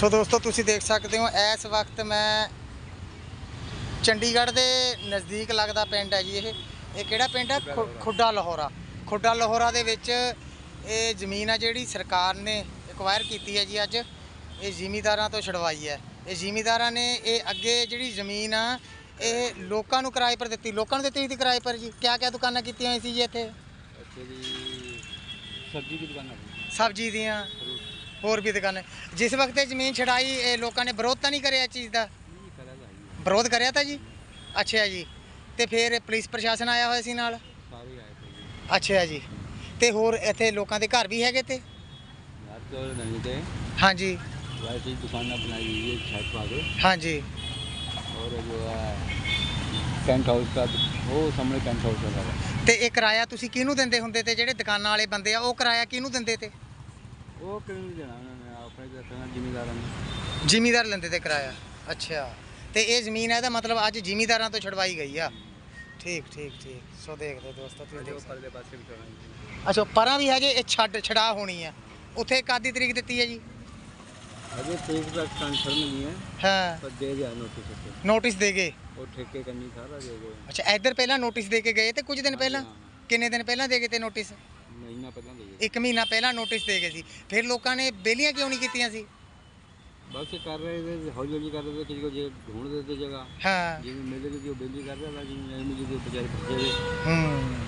ਸੋ ਦੋਸਤੋ ਤੁਸੀਂ ਦੇਖ ਸਕਦੇ ਹੋ ਇਸ ਵਕਤ ਮੈਂ ਚੰਡੀਗੜ੍ਹ ਦੇ ਨਜ਼ਦੀਕ ਲੱਗਦਾ ਪਿੰਡ ਹੈ ਜੀ ਇਹ। ਇਹ ਕਿਹੜਾ ਪਿੰਡ ਹੈ? ਖੁੱਡਾ ਲਾਹੌਰਾ ਖੁੱਡਾ ਲਾਹੌਰਾ ਦੇ ਵਿੱਚ ਇਹ ਜ਼ਮੀਨ ਆ ਜਿਹੜੀ ਸਰਕਾਰ ਨੇ ਐਕਵਾਇਰ ਕੀਤੀ ਹੈ ਜੀ ਅੱਜ। ਇਹ ਜ਼ਿਮੀਦਾਰਾਂ ਤੋਂ ਛਡਵਾਈ ਹੈ। ਇਹ ਜ਼ਿਮੀਦਾਰਾਂ ਨੇ ਇਹ ਅੱਗੇ ਜਿਹੜੀ ਜ਼ਮੀਨ ਆ ਇਹ ਲੋਕਾਂ ਨੂੰ ਕਿਰਾਏ ਪਰ ਦਿੱਤੀ। ਲੋਕਾਂ ਨੂੰ ਦਿੱਤੀ ਸੀ ਕਿਰਾਏ ਪਰ ਜੀ। ਕਿਆ ਕਿਆ ਦੁਕਾਨਾਂ ਕੀਤੀਆਂ ਸੀ ਜੀ ਇੱਥੇ? ਇੱਥੇ ਦੀ ਸਬਜ਼ੀ ਦੀ ਦੁਕਾਨ ਸਬਜ਼ੀ ਦੀਆਂ। ਹੋਰ ਵੀ ਦੁਕਾਨਾਂ ਜਿਸ ਵਕਤ ਇਹ ਜ਼ਮੀਨ ਛਡਾਈ ਇਹ ਲੋਕਾਂ ਨੇ ਵਿਰੋਧ ਤਾਂ ਨਹੀਂ ਕਰਿਆ ਇਸ ਚੀਜ਼ ਦਾ ਨਹੀਂ ਕਰਿਆ ਤਾਂ ਹੈ ਵਿਰੋਧ ਕਰਿਆ ਤਾਂ ਜੀ ਅੱਛਾ ਜੀ ਤੇ ਫਿਰ ਪੁਲਿਸ ਪ੍ਰਸ਼ਾਸਨ ਆਇਆ ਹੋਇਆ ਸੀ ਨਾਲ ਸਾਰੇ ਆਏ ਤੇ ਜੀ ਅੱਛਾ ਜੀ ਤੇ ਹੋਰ ਇੱਥੇ ਲੋਕਾਂ ਦੇ ਘਰ ਵੀ ਹੈਗੇ ਤੇ ਯਾਰ ਤੋਂ ਨਹੀਂ ਤੇ ਹਾਂਜੀ वैसे ही दुकानें बनाई हुई है छत पा के ਹਾਂਜੀ और जो है टेंट हाउस का वो सामने टेंट हाउस लगा हुआ है ਤੇ ਇਹ ਕਿਰਾਇਆ ਤੁਸੀਂ ਕਿਹਨੂੰ ਦਿੰਦੇ ਹੁੰਦੇ ਤੇ ਜਿਹੜੇ ਦੁਕਾਨਾਂ ਵਾਲੇ ਬੰਦੇ ਆ ਉਹ ਕਿਰਾਇਆ ਕਿਹਨੂੰ ਦਿੰਦੇ ਤੇ ਉਹ ਕਿਉਂ ਨਹੀਂ ਦੇਣਾ ਉਹਨਾਂ ਨੇ ਆਪਣੇ ਦੱਸਣਾ ਜ਼ਿਮੀਦਾਰਾਂ ਨੂੰ। ਜ਼ਿਮੀਦਾਰ ਲੈਂਦੇ ਤੇ ਕਿਰਾਇਆ। ਅੱਛਾ। ਤੇ ਇਹ ਜ਼ਮੀਨ ਹੈ ਤਾਂ ਮਤਲਬ ਅੱਜ ਜ਼ਿਮੀਦਾਰਾਂ ਤੋਂ ਛਡਵਾਈ ਗਈ ਆ। ਠੀਕ ਠੀਕ ਠੀਕ। ਸੋ ਦੇਖਦੇ ਦੋਸਤੋ ਤੁਸੀਂ ਦੇਖ। ਸਕਦੇ ਪਰਲੇ ਪਾਸੇ ਵੀ ਕਰਾਂਗੇ ਹੋ। ਅੱਛਾ ਪਰਾਂ ਵੀ ਹੈਗੇ ਇਹ ਛੱਡ ਛੜਾ ਹੋਣੀ ਆ। ਉੱਥੇ ਕਾਦੀ ਤਰੀਕ ਦਿੱਤੀ ਹੈ ਜੀ। ਅਜੇ ਤੀਕ ਤੱਕ ਕਨਫਰਮ ਨਹੀਂ ਹੈ। ਹਾਂ। ਪਰ ਦੇ ਦਿਆ ਨੋਟਿਸ ਉੱਤੇ। ਨੋਟਿਸ ਦੇ ਗਏ। ਉਹ ਠੇਕੇ ਕੰਨੀ ਸਾਰਾ ਦੇ ਗਏ। ਅੱਛਾ ਇੱਧਰ ਪਹਿਲਾਂ ਨੋਟਿਸ ਦੇ ਕੇ ਗਏ ਤੇ ਕੁਝ ਦਿਨ ਪਹਿਲਾਂ? ਕਿੰਨੇ ਦਿਨ ਪਹਿਲਾਂ ਦੇ ਗਏ ਤੇ ਨੋਟਿਸ ਮਹੀਨਾ ਪਹਿਲਾਂ ਦੇ ਇੱਕ ਮਹੀਨਾ ਪਹਿਲਾਂ ਨੋਟਿਸ ਦੇ ਗਏ ਸੀ। ਫਿਰ ਲੋਕਾਂ ਨੇ ਬੇਲੀਆਂ ਕਿਉਂ ਨਹੀਂ ਕੀਤੀਆਂ ਸੀ? ਬਸ ਕਰ ਰਹੇ ਨੇ ਹੌਲੀ ਹੌਲੀ ਕਰ ਰਹੇ ਕਿਸੇ ਕੋ ਜੇ ਢੂੰਡ ਦਿੱਤੇ ਜਗ੍ਹਾ। ਹਾਂ। ਜਿਵੇਂ ਮਿਲੇ ਕਿ ਉਹ ਬੇਲੀ ਕਰ ਰਿਹਾ ਜਿਵੇਂ ਐਵੇਂ ਜਿਹੇ ਵਿਚਾਰੇ ਪੁੱਛੇ ਹੂੰ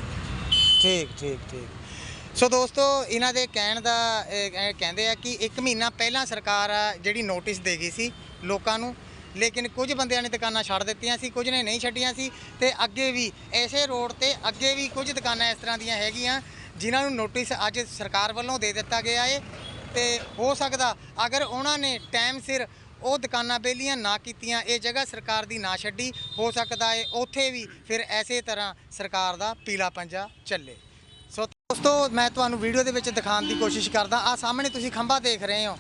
ਠੀਕ ਠੀਕ ਠੀਕ। ਸੋ ਦੋਸਤੋ ਇਹਨਾਂ ਦੇ ਕਹਿਣ ਦਾ ਕਹਿੰਦੇ ਆ ਕਿ ਇੱਕ ਮਹੀਨਾ ਪਹਿਲਾਂ ਸਰਕਾਰ ਜਿਹੜੀ ਨੋਟਿਸ ਦੇ ਗਈ ਸੀ ਲੋਕਾਂ ਨੂੰ ਲੇਕਿਨ ਕੁਝ ਬੰਦਿਆਂ ਨੇ ਦੁਕਾਨਾਂ ਛੱਡ ਦਿੱਤੀਆਂ ਸੀ ਕੁਝ ਨੇ ਨਹੀਂ ਛੱਡੀਆਂ ਸੀ ਤੇ ਅੱਗੇ ਵੀ ਐਸੇ ਰੋਡ ਤੇ ਅੱਗੇ ਵੀ ਕੁਝ ਦੁਕਾਨਾਂ ਇਸ ਤਰ੍ਹਾਂ ਦੀਆਂ ਹੈਗੀਆਂ ਜਿਨ੍ਹਾਂ ਨੂੰ ਨੋਟਿਸ ਅੱਜ ਸਰਕਾਰ ਵੱਲੋਂ ਦੇ ਦਿੱਤਾ ਗਿਆ ਹੈ ਤੇ ਹੋ ਸਕਦਾ ਅਗਰ ਉਹਨਾਂ ਨੇ ਟਾਈਮ ਸਿਰ ਉਹ ਦੁਕਾਨਾਂ ਬੇਲੀਆਂ ਨਾ ਕੀਤੀਆਂ, ਇਹ ਜਗ੍ਹਾ ਸਰਕਾਰ ਦੀ ਨਾ ਛੱਡੀ, ਹੋ ਸਕਦਾ ਹੈ ਉੱਥੇ ਵੀ ਫਿਰ ਐਸੇ ਤਰ੍ਹਾਂ ਸਰਕਾਰ ਦਾ ਪੀਲਾ ਪੰਜਾ ਚੱਲੇ। ਸੋ ਦੋਸਤੋ, ਮੈਂ ਤੁਹਾਨੂੰ ਵੀਡੀਓ ਦੇ ਵਿੱਚ ਦਿਖਾਉਣ ਦੀ ਕੋਸ਼ਿਸ਼ ਕਰਦਾ। ਆ ਸਾਹਮਣੇ ਤੁਸੀਂ ਖੰਭਾ ਦੇਖ ਰਹੇ ਹੋ।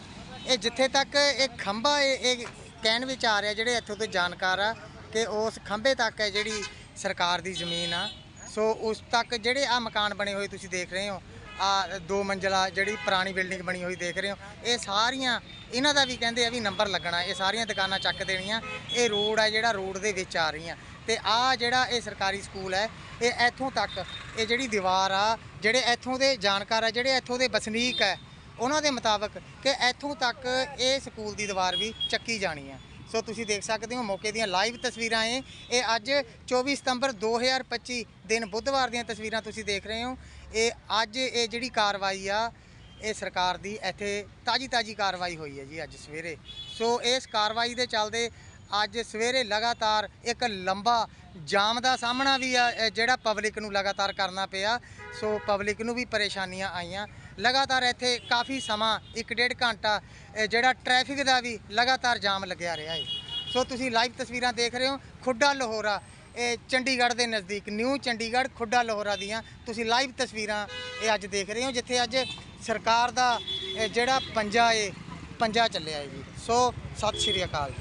ਇਹ ਜਿੱਥੇ ਤੱਕ ਇਹ ਖੰਭਾ ਇਹ ਇਹ ਕਹਿਣ ਵਿੱਚ ਆ ਰਿਹਾ, ਜਿਹੜੇ ਇੱਥੋਂ ਦੇ ਜਾਣਕਾਰ ਆ, ਕਿ ਉਸ ਖੰਭੇ ਤੱਕ ਹੈ ਜਿਹੜੀ ਸਰਕਾਰ ਦੀ ਜ਼ਮੀਨ ਆ। ਸੋ ਉਸ ਤੱਕ ਜਿਹੜੇ ਆ ਮਕਾਨ ਬਣੇ ਹੋਏ ਤੁਸੀਂ ਦੇਖ ਰਹੇ ਹੋ ਆ ਦੋ ਮੰਜ਼ਲਾ ਜਿਹੜੀ ਪੁਰਾਣੀ ਬਿਲਡਿੰਗ ਬਣੀ ਹੋਈ ਦੇਖ ਰਹੇ ਹੋ, ਇਹ ਸਾਰੀਆਂ ਇਹਨਾਂ ਦਾ ਵੀ ਕਹਿੰਦੇ ਆ ਵੀ ਨੰਬਰ ਲੱਗਣਾ, ਇਹ ਸਾਰੀਆਂ ਦੁਕਾਨਾਂ ਚੱਕ ਦੇਣੀਆਂ, ਇਹ ਰੋਡ ਆ ਜਿਹੜਾ ਰੋਡ ਦੇ ਵਿੱਚ ਆ ਰਹੀਆਂ। ਤੇ ਆ ਜਿਹੜਾ ਇਹ ਸਰਕਾਰੀ ਸਕੂਲ ਹੈ, ਇਹ ਇੱਥੋਂ ਤੱਕ, ਇਹ ਜਿਹੜੀ ਦੀਵਾਰ ਆ, ਜਿਹੜੇ ਇੱਥੋਂ ਦੇ ਜਾਣਕਾਰ ਆ, ਜਿਹੜੇ ਇੱਥੋਂ ਦੇ ਵਸਨੀਕ ਹੈ, ਉਹਨਾਂ ਦੇ ਮੁਤਾਬਕ ਕਿ ਇੱਥੋਂ ਤੱਕ ਇਹ ਸਕੂਲ ਦੀ ਦੀਵਾਰ ਵੀ ਚੱਕੀ ਜਾਣੀ ਆ। ਸੋ ਤੁਸੀਂ ਦੇਖ ਸਕਦੇ ਹੋ ਮੌਕੇ ਦੀਆਂ ਲਾਈਵ ਤਸਵੀਰਾਂ ਇਹ। ਇਹ ਅੱਜ 24 ਸਤੰਬਰ 2025 ਦਿਨ ਬੁੱਧਵਾਰ ਦੀਆਂ ਤਸਵੀਰਾਂ ਤੁਸੀਂ ਦੇਖ ਰਹੇ ਹੋ। ਇਹ ਅੱਜ ਇਹ ਜਿਹੜੀ ਕਾਰਵਾਈ ਆ, ਇਹ ਸਰਕਾਰ ਦੀ ਇੱਥੇ ਤਾਜੀ ਤਾਜੀ ਕਾਰਵਾਈ ਹੋਈ ਹੈ ਜੀ ਅੱਜ ਸਵੇਰੇ। ਸੋ ਇਸ ਕਾਰਵਾਈ ਦੇ ਚੱਲਦੇ ਅੱਜ ਸਵੇਰੇ ਲਗਾਤਾਰ ਇੱਕ ਲੰਬਾ ਜਾਮ ਦਾ ਸਾਹਮਣਾ ਵੀ ਆ ਜਿਹੜਾ ਪਬਲਿਕ ਨੂੰ ਲਗਾਤਾਰ ਕਰਨਾ ਪਿਆ। ਸੋ ਪਬਲਿਕ ਨੂੰ ਵੀ ਪਰੇਸ਼ਾਨੀਆਂ ਆਈਆਂ। ਲਗਾਤਾਰ ਇੱਥੇ ਕਾਫੀ ਸਮਾਂ, ਇੱਕ ਡੇਢ ਘੰਟਾ ਜਿਹੜਾ ਟ੍ਰੈਫਿਕ ਦਾ ਵੀ ਲਗਾਤਾਰ ਜਾਮ ਲੱਗਿਆ ਰਿਹਾ ਹੈ। ਸੋ ਤੁਸੀਂ ਲਾਈਵ ਤਸਵੀਰਾਂ ਦੇਖ ਰਹੇ ਹੋ, ਖੁੱਡਾ ਲਾਹੌਰਾ ਇਹ ਚੰਡੀਗੜ੍ਹ ਦੇ ਨਜ਼ਦੀਕ ਨਿਊ ਚੰਡੀਗੜ੍ਹ ਖੁੱਡਾ ਲਾਹੌਰਾ ਦੀਆਂ। ਤੁਸੀਂ ਲਾਈਵ ਤਸਵੀਰਾਂ ਇਹ ਅੱਜ ਦੇਖ ਰਹੇ ਹੋ, ਜਿੱਥੇ ਅੱਜ ਸਰਕਾਰ ਦਾ ਜਿਹੜਾ ਪੰਜਾ ਏ, ਪੰਜਾ ਚੱਲਿਆ ਹੈ ਜੀ ਸੋ ਸਤਿ ਸ਼੍ਰੀ ਅਕਾਲ।